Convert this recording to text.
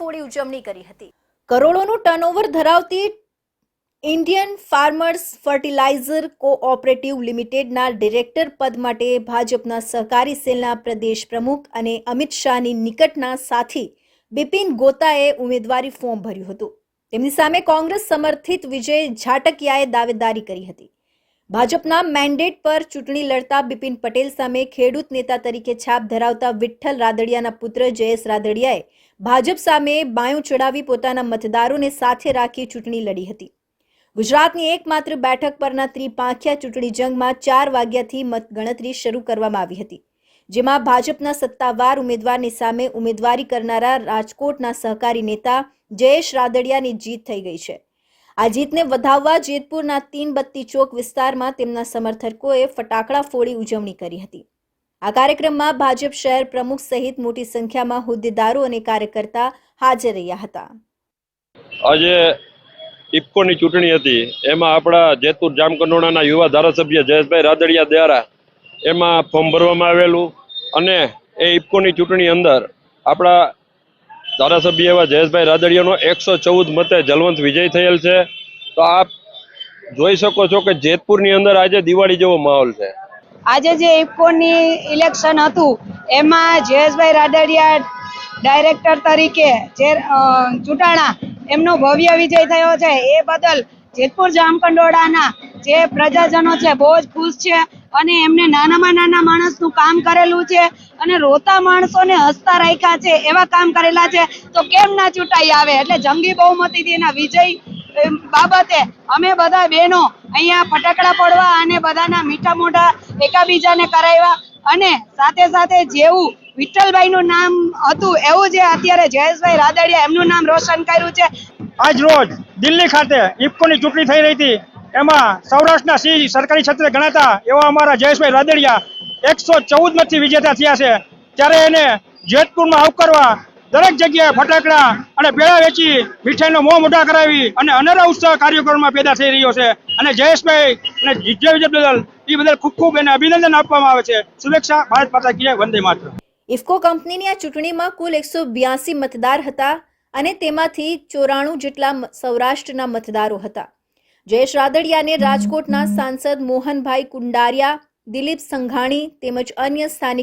ફોડી ઉજવણી કરી હતી. કરોડોનું ટર્નઓવર ધરાવતી ઇન્ડિયન ફાર્મર્સ ફર્ટિલાઇઝર કોઓપરેટિવ લિમિટેડના ડિરેક્ટર પદ માટે ભાજપના સહકારી સેલના પ્રદેશ પ્રમુખ અને અમિત શાહની નિકટના સાથી બિપિન ગોતાએ ઉમેદવારી ફોર્મ ભર્યું હતું. તેમની સામે કોંગ્રેસ સમર્થિત વિજય ઝાટકિયાએ દાવેદારી કરી હતી. ભાજપના મેન્ડેટ પર ચૂંટણી લડતા બિપિન પટેલ સામે ખેડૂત નેતા તરીકે છાપ ધરાવતા વિઠ્ઠલ રાદડિયાના પુત્ર જયેશ રાદડિયાએ ભાજપ સામે બાયું ચડાવી પોતાના મતદારોને સાથે રાખી ચૂંટણી લડી હતી. ગુજરાતની એકમાત્ર બેઠક પરના ત્રિપાંખિયા ચૂંટણી જંગમાં ચાર વાગ્યાથી મતગણતરી શરૂ કરવામાં આવી હતી, જેમાં ભાજપના સત્તાવાર ઉમેદવારની સામે ઉમેદવારી કરનારા રાજકોટના સહકારી નેતા જયેશ રાદડિયાની જીત થઈ ગઈ છે. આ જીતને વધાવવા જેતપુરના તીન બત્તી ચોક વિસ્તારમાં તેમના સમર્થકોએ ફટાકડા ફોડી ઉજવણી કરી હતી. આ કાર્યક્રમમાં ભાજપ શહેર પ્રમુખ સહિત મોટી સંખ્યામાં હોદ્દેદારો અને કાર્યકર્તા હાજર રહ્યા હતા. આજે ઇફકોની ચૂંટણી હતી. એમાં આપણા જેતપુર જામકંડોળાના યુવા ધારાસભ્ય જયેશભાઈ રાદડિયા દ્વારા એમાં ફોર્મ ભરવામાં આવેલું અને એ ઇફકોની ચૂંટણી અંદર આપણા ધારાસભ્ય એવા જયેશભાઈ રાદડિયાનો એકસો ચૌદ મતે જલવંત વિજય થયેલ છે. તો આપ જોઈ શકો છો કે જેતપુરની અંદર આજે દિવાળી જેવો માહોલ છે. આજે જે ઇફકોની ઇલેક્શન હતું, એમાં જયેશભાઈ રાદડિયા ડાયરેક્ટર તરીકે જે ચૂંટાણા, એમનો ભવ્ય વિજય થયો છે. એ બદલ જેતપુર જામકંડોળાના જે પ્રજાજનો છે, બહુ જ ખુશ છે અને એમને નાનામાં નાના માણસનું કામ કરેલું છે. અને રોતા માણસોને હસતા રાખ્યા છે, એવા કામ કરેલા છે. તો કેમ ના ચૂંટાઈ આવે? એટલે જંગી બહુમતીથી એના વિજય બાબતે અમે બધા બહેનો અહીંયા ફટાકડા પડવા અને બધાના મીઠા મોઢા એકાબીજાને કરાવ્યા. અને સાથે સાથે જેવું વિઠ્ઠલભાઈનું નામ હતું, એવું જે અત્યારે જયેશભાઈ રાદડિયા એમનું નામ રોશન કર્યું છે. આજ રોજ દિલ્હી ખાતે ઇફકોની ચૂંટણી થઈ રહી હતી. એમાં સૌરાષ્ટ્રના સિંહ સરકારી ક્ષેત્રે ગણાતા એવા અમારા જયેશભાઈ રાદડિયા એકસો ચૌદ મતથી વિજેતા થયા છે. ત્યારે એને જેતપુરમાં આવકારવા દરેક જગ્યાએ ફટાકડા અને પેડા વેચી મીઠાઈનો મોં મોઢા કરાવી અને અનેરા ઉત્સાહ કાર્યક્રમમાં પેદા થઈ રહ્યો છે. અને જયેશભાઈ અને વિજય વિજય બદલ એ બદલ ખૂબ ખૂબ એને અભિનંદન આપવામાં આવે છે. શુભેચ્છા, ભારત માતા કી વંદે માત્ર ઇફકો કંપનીની આ ચૂંટણીમાં કુલ એકસો બ્યાસી મતદાર હતા અને તેમાંથી ચોરાણું જેટલા સૌરાષ્ટ્રના મતદારો હતા. જયેશ રાદડિયાને રાજકોટના સાંસદ મોહનભાઈ કુંડારિયા દિલીપ સંઘાણી તેમજ અન્ય સ્થાનિક